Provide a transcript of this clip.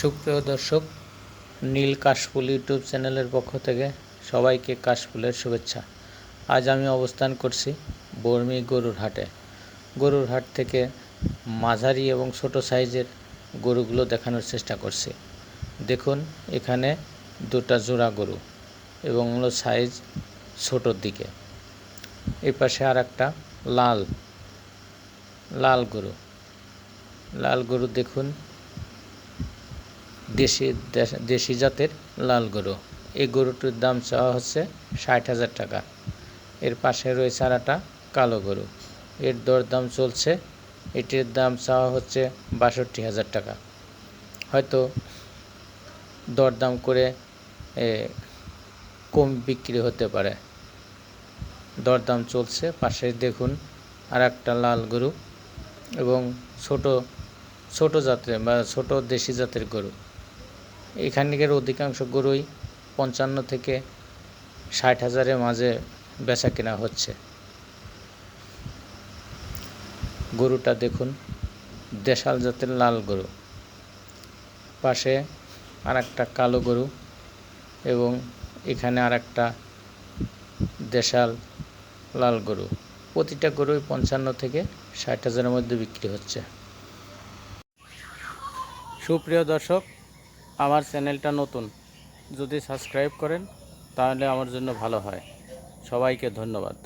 সুপ্রিয় দর্শক, নীল কাশফুল ইউটিউব চ্যানেলের পক্ষ থেকে সবাইকে কাশফুলের শুভেচ্ছা। আজ আমি অবস্থান করছি বর্মি গরুর হাটে। গরুর হাট থেকে মাঝারি এবং ছোট সাইজের গরুগুলো দেখানোর চেষ্টা করছি। দেখুন, এখানে দুটা জোড়া গরু এবং হলো সাইজ ছোটোর দিকে। এই পাশে আর একটা লাল লাল গরু। লাল গরু দেখুন দেশি, দেশ- জাতের লাল গরু। এই গরুটির দাম চাওয়া হচ্ছে ষাট হাজার টাকা। এর পাশে রয়েছে আর একটা কালো গরু। এর দরদাম চলছে, এটির দাম চাওয়া হচ্ছে বাষট্টি হাজার টাকা। হয়তো দরদাম করে কম বিক্রি হতে পারে। দরদাম চলছে, পাশে দেখুন আর একটা লাল গরু এবং ছোট ছোট জাতের বা ছোট দেশি জাতের গরু। এখানকার অধিকাংশ গরুই পঞ্চান্ন থেকে ষাট হাজারের মাঝে বেচা কেনা হচ্ছে। গরুটা দেখুন, দেশাল জাতের লাল গরু। পাশে আর একটা কালো গরু এবং এখানে আর একটা দেশাল লাল গরু। প্রতিটা গরুই পঞ্চান্ন থেকে ষাট হাজারের মধ্যে বিক্রি হচ্ছে। সুপ্রিয় দর্শক আমার চ্যানেলটা নতুন যদি সাবস্ক্রাইব করেন তাহলে আমার জন্য ভালো হয়। সবাইকে ধন্যবাদ।